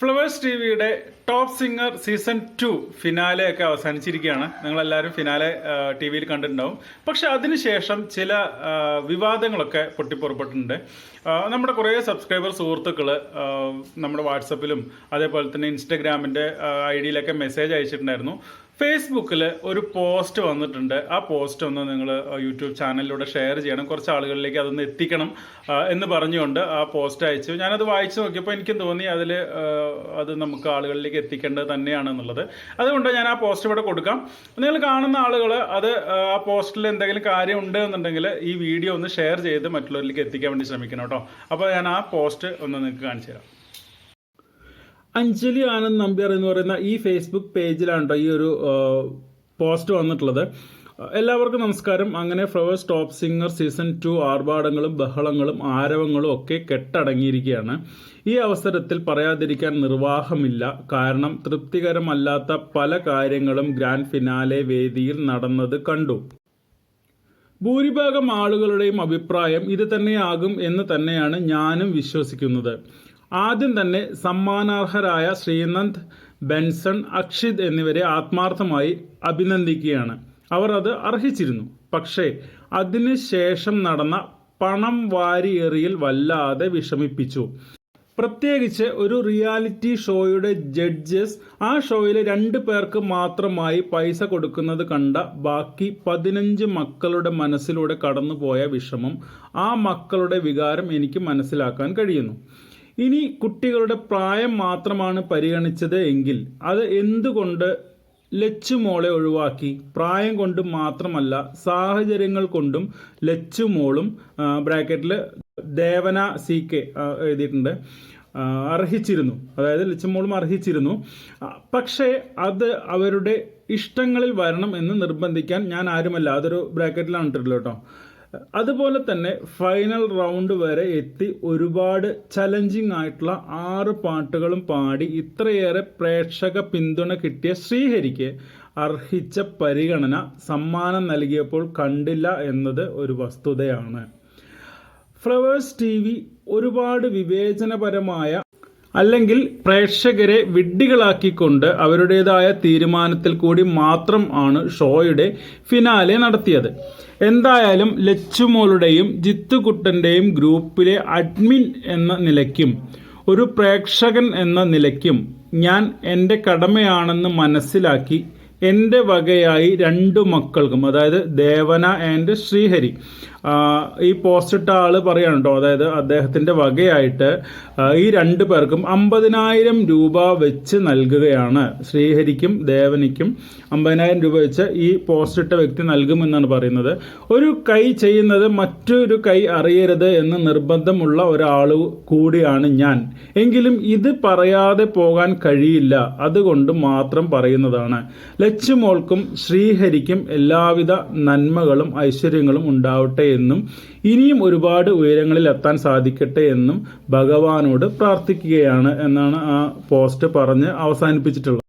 Flowers T വിയുടെ top singer season two finale ഒക്കെ അവസാനിച്ചിരിക്കുകയാണ്. നിങ്ങളെല്ലാവരും ഫിനാലെ ടി വിയിൽ കണ്ടിട്ടുണ്ടാവും. പക്ഷെ അതിനുശേഷം ചില വിവാദങ്ങളൊക്കെ പൊട്ടിപ്പുറപ്പെട്ടിട്ടുണ്ട്. നമ്മുടെ കുറേ സബ്സ്ക്രൈബർ സുഹൃത്തുക്കൾ നമ്മുടെ വാട്സപ്പിലും അതേപോലെ തന്നെ ഇൻസ്റ്റഗ്രാമിന്റെ ഐ ഡിയിലൊക്കെ മെസ്സേജ് അയച്ചിട്ടുണ്ടായിരുന്നു. ഫേസ്ബുക്കിൽ ഒരു പോസ്റ്റ് വന്നിട്ടുണ്ട്. ആ പോസ്റ്റ് ഒന്ന് നിങ്ങൾ യൂട്യൂബ് ചാനലിലൂടെ ഷെയർ ചെയ്യണം. കുറച്ച് ആളുകളിലേക്ക് അതൊന്ന് എത്തിക്കണം എന്ന് പറഞ്ഞുകൊണ്ട് ആ പോസ്റ്റ് അയച്ചു. ഞാനത് വായിച്ചു നോക്കിയപ്പോൾ എനിക്കും തോന്നി അതിൽ അത് നമുക്ക് ആളുകളിലേക്ക് എത്തിക്കേണ്ടത് തന്നെയാണ് എന്നുള്ളത് അതുകൊണ്ട് ഞാൻ ആ പോസ്റ്റ് ഇവിടെ കൊടുക്കാം. നിങ്ങൾ കാണുന്ന ആളുകൾ അത് ആ, പോസ്റ്റിൽ എന്തെങ്കിലും കാര്യം ഉണ്ട് എന്നുണ്ടെങ്കിൽ ഈ വീഡിയോ ഒന്ന് ഷെയർ ചെയ്ത് മറ്റുള്ളവരിലേക്ക് എത്തിക്കാൻ വേണ്ടി ശ്രമിക്കണം കേട്ടോ. അപ്പോൾ ഞാൻ ആ പോസ്റ്റ് ഒന്ന് നിങ്ങൾക്ക് കാണിച്ചു തരാം. അഞ്ജലി ആനന്ദ് നമ്പ്യാർ എന്ന് പറയുന്ന ഈ ഫേസ്ബുക്ക് പേജിലാണ് ഈ ഒരു പോസ്റ്റ് വന്നിട്ടുള്ളത്. എല്ലാവർക്കും നമസ്കാരം. അങ്ങനെ Flowers top singer season two ആർഭാടങ്ങളും ബഹളങ്ങളും ആരവങ്ങളും ഒക്കെ കെട്ടടങ്ങിയിരിക്കുകയാണ്. ഈ അവസരത്തിൽ പറയാതിരിക്കാൻ നിർവാഹമില്ല. കാരണം തൃപ്തികരമല്ലാത്ത പല കാര്യങ്ങളും ഗ്രാൻഡ് ഫിനാലെ വേദിയിൽ നടന്നത് കണ്ടു. ഭൂരിഭാഗം ആളുകളുടെയും അഭിപ്രായം ഇത് തന്നെയാകും എന്ന് തന്നെയാണ് ഞാനും വിശ്വസിക്കുന്നത്. ആദ്യം തന്നെ സമ്മാനാർഹരായ ശ്രീനന്ദ് ബെൻസൺ അക്ഷിത് എന്നിവരെ ആത്മാർത്ഥമായി അഭിനന്ദിക്കുകയാണ്. അവർ അത് അർഹിച്ചിരുന്നു. പക്ഷേ അതിനുശേഷം നടന്ന പണം വാരിയേറിയിൽ വല്ലാതെ വിഷമിപ്പിച്ചു. പ്രത്യേകിച്ച് ഒരു റിയാലിറ്റി ഷോയുടെ ജഡ്ജസ് ആ ഷോയിലെ രണ്ട് പേർക്ക് മാത്രമായി പൈസ കൊടുക്കുന്നത് കണ്ട ബാക്കി പതിനഞ്ച് മക്കളുടെ മനസ്സിലൂടെ കടന്നുപോയ വിഷമം ആ മക്കളുടെ വികാരം എനിക്ക് മനസ്സിലാക്കാൻ കഴിയുന്നു. ഇനി കുട്ടികളുടെ പ്രായം മാത്രമാണ് പരിഗണിച്ചത് എങ്കിൽ അത് എന്തുകൊണ്ട് ലച്ചുമോളെ ഒഴിവാക്കി? പ്രായം കൊണ്ട് മാത്രമല്ല സാഹചര്യങ്ങൾ കൊണ്ടും ലച്ചുമോളും ബ്രാക്കറ്റിൽ ദേവന സി കെ എഴുതിയിട്ടുണ്ട്. അർഹിച്ചിരുന്നു. അതായത് ലച്ചുമോളും അർഹിച്ചിരുന്നു. പക്ഷേ അത് അവരുടെ ഇഷ്ടങ്ങളിൽ വരണം എന്ന് നിർബന്ധിക്കാൻ ഞാൻ ആരുമല്ല. അതൊരു ബ്രാക്കറ്റിലാണ് ഇട്ടിട്ടുള്ളത് കേട്ടോ. അതുപോലെ തന്നെ ഫൈനൽ റൗണ്ട് വരെ എത്തി ഒരുപാട് ചലഞ്ചിങ് ആയിട്ടുള്ള ആറ് പാട്ടുകളും പാടി ഇത്രയേറെ പ്രേക്ഷക പിന്തുണ കിട്ടിയ ശ്രീഹരിക്ക് അർഹിച്ച പരിഗണന സമ്മാനം നൽകിയപ്പോൾ കണ്ടില്ല എന്നത് ഒരു വസ്തുതയാണ്. ഫ്ലവേഴ്സ് ടി വി ഒരുപാട് വിവേചനപരമായ അല്ലെങ്കിൽ പ്രേക്ഷകരെ വിഡ്ഢികളാക്കിക്കൊണ്ട് അവരുടേതായ തീരുമാനത്തിൽ കൂടി മാത്രം ആണ് ഷോയുടെ ഫിനാലെ നടത്തിയത്. എന്തായാലും ലച്ചുമോളുടെയും ജിത്തുകുട്ടന്റെയും ഗ്രൂപ്പിലെ അഡ്മിൻ എന്ന നിലയ്ക്കും ഒരു പ്രേക്ഷകൻ എന്ന നിലയ്ക്കും ഞാൻ എന്റെ കടമയാണെന്ന് മനസ്സിലാക്കി എന്റെ വകയായി രണ്ടു മക്കൾക്കും അതായത് ദേവന ആൻഡ് ശ്രീഹരി ഈ പോസ്റ്റ് ഇട്ട ആൾ പറയാണ് കേട്ടോ അതായത് അദ്ദേഹത്തിന്റെ വകയായിട്ട് ഈ രണ്ട് പേർക്കും അമ്പതിനായിരം രൂപ വെച്ച് നൽകുകയാണ്. ശ്രീഹരിക്കും ദേവനിക്കും അമ്പതിനായിരം രൂപ വെച്ച് ഈ പോസ്റ്റ് ഇട്ട വ്യക്തി നൽകുമെന്നാണ് പറയുന്നത്. ഒരു കൈ ചെയ്യുന്നത് മറ്റൊരു കൈ അറിയരുത് എന്ന് നിർബന്ധമുള്ള ഒരാൾ കൂടിയാണ് ഞാൻ. എങ്കിലും ഇത് പറയാതെ പോകാൻ കഴിയില്ല. അതുകൊണ്ട് മാത്രം പറയുന്നതാണ്. ലച്ചുമോൾക്കും ശ്രീഹരിക്കും എല്ലാവിധ നന്മകളും ഐശ്വര്യങ്ങളും ഉണ്ടാവട്ടെ എന്നും ഇനിയും ഒരുപാട് ഉയരങ്ങളിൽ എത്താൻ സാധിക്കട്ടെ എന്നും ഭഗവാനോട് പ്രാർത്ഥിക്കുകയാണ് എന്നാണ് ആ പോസ്റ്റ് പറഞ്ഞ് അവസാനിപ്പിച്ചിട്ടുള്ളത്.